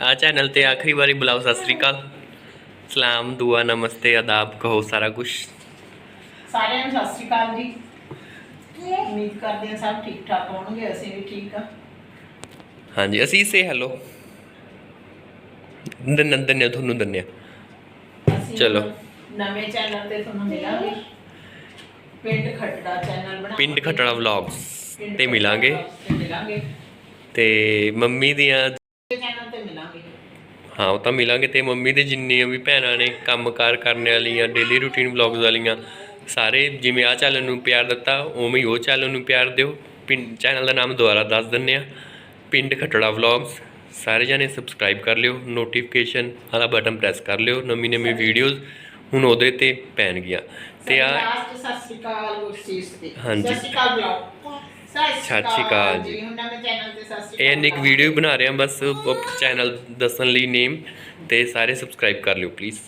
ਆ ਚੈਨਲ ਤੇ ਆਖਰੀ ਵਾਰੀ ਬੁਲਾਓ ਸਤਿ ਸ੍ਰੀ ਅਕਾਲ। ਸਲਾਮ ਦੁਆ ਨਮਸਤੇ ਆਦਾਬ ਕਹੋ ਸਾਰਾ ਕੁਝ ਸਾਰਿਆਂ ਨੂੰ ਸਤਿ ਸ਼੍ਰੀ ਅਕਾਲ ਜੀ। ਉਮੀਦ ਕਰਦੇ ਹਾਂ ਸਭ ਠੀਕ ਠਾਕ ਹੋਣਗੇ ਅਸੀਂ ਵੀ ਠੀਕ ਆ ਹਾਂਜੀ ਅਸੀਂ ਸੇ ਹੈਲੋ ਦੰਨ ਦੰਨਿਆ ਤੁਹਾਨੂੰ ਦੰਨਿਆ ਅਸੀਂ ਚਲੋ। ਨਵੇਂ ਚੈਨਲ ਤੇ ਤੁਹਾਨੂੰ ਮਿਲਾਂਗੇ। ਪਿੰਡ ਖੱਟੜਾ ਚੈਨਲ ਬਣਾ ਪਿੰਡ ਖਟੜਾ ਵਲੌਗਸ ਤੇ ਮਿਲਾਂਗੇ। ਤੇ ਮਿਲਾਂਗੇ। ਤੇ ਮੰਮੀ ਦੀਆਂ ਮਿਲਾਂਗੇ। ਹਾਂ ਉਹ ਤਾਂ ਮਿਲਾਂਗੇ ਤੇ ਮੰਮੀ ਦੇ ਜਿੰਨੀਆਂ ਵੀ ਭੈਣਾਂ ਨੇ ਕੰਮਕਾਰ ਕਰਨ ਵਾਲੀਆਂ ਡੇਲੀ ਰੂਟੀਨ ਵਲੌਗਸ ਵਾਲੀਆਂ ਸਾਰੇ ਜਿਵੇਂ ਆ ਚੈਨਲ ਨੂੰ ਪਿਆਰ ਦਿੱਤਾ ਉਵੇਂ ਹੀ ਉਹ ਚੈਨਲ ਨੂੰ ਪਿਆਰ ਦਿਓ। ਪਿੰਡ ਚੈਨਲ ਦਾ ਨਾਮ ਦੁਬਾਰਾ ਦੱਸ ਦਿੰਨੇ ਆ ਪਿੰਡ ਖਟੜਾ ਵਲੌਗਸ ਸਾਰੇ ਜਣੇ ਸਬਸਕ੍ਰਾਈਬ ਕਰ ਲਿਓ ਨੋਟੀਫਿਕੇਸ਼ਨ ਵਾਲਾ ਬਟਨ ਪ੍ਰੈਸ ਕਰ ਲਿਓ ਨਵੀਂ ਨਵੀਂ ਵੀਡੀਓਜ਼ ਹੁਣ ਉਹਦੇ ਤੇ ਪੈਣਗੀਆਂ। ਤੇ ਆ ਲਾਸਟ ਸਤਿ ਸ਼੍ਰੀ ਅਕਾਲ ਬਖਸ਼ੀਸ਼ ਤੇ। ਹਾਂਜੀ। ਸਤਿ ਸ਼੍ਰੀ ਅਕਾਲ ਬਲੌਗ ਸਤਿ ਸ਼੍ਰੀ ਅਕਾਲ ਜੀ। ਹੁਣ ਨਵੇਂ ਚੈਨਲ ਤੇ ਸਤਿ ਸ਼੍ਰੀ ਇਹ ਨਿਕ ਵੀਡੀਓ ਬਣਾ ਰਹੇ ਹਾਂ ਬਸ ਚੈਨਲ ਦੱਸਣ ਲਈ ਨੇਮ ਤੇ ਸਾਰੇ ਸਬਸਕ੍ਰਾਈਬ ਕਰ ਲਿਓ ਪਲੀਜ਼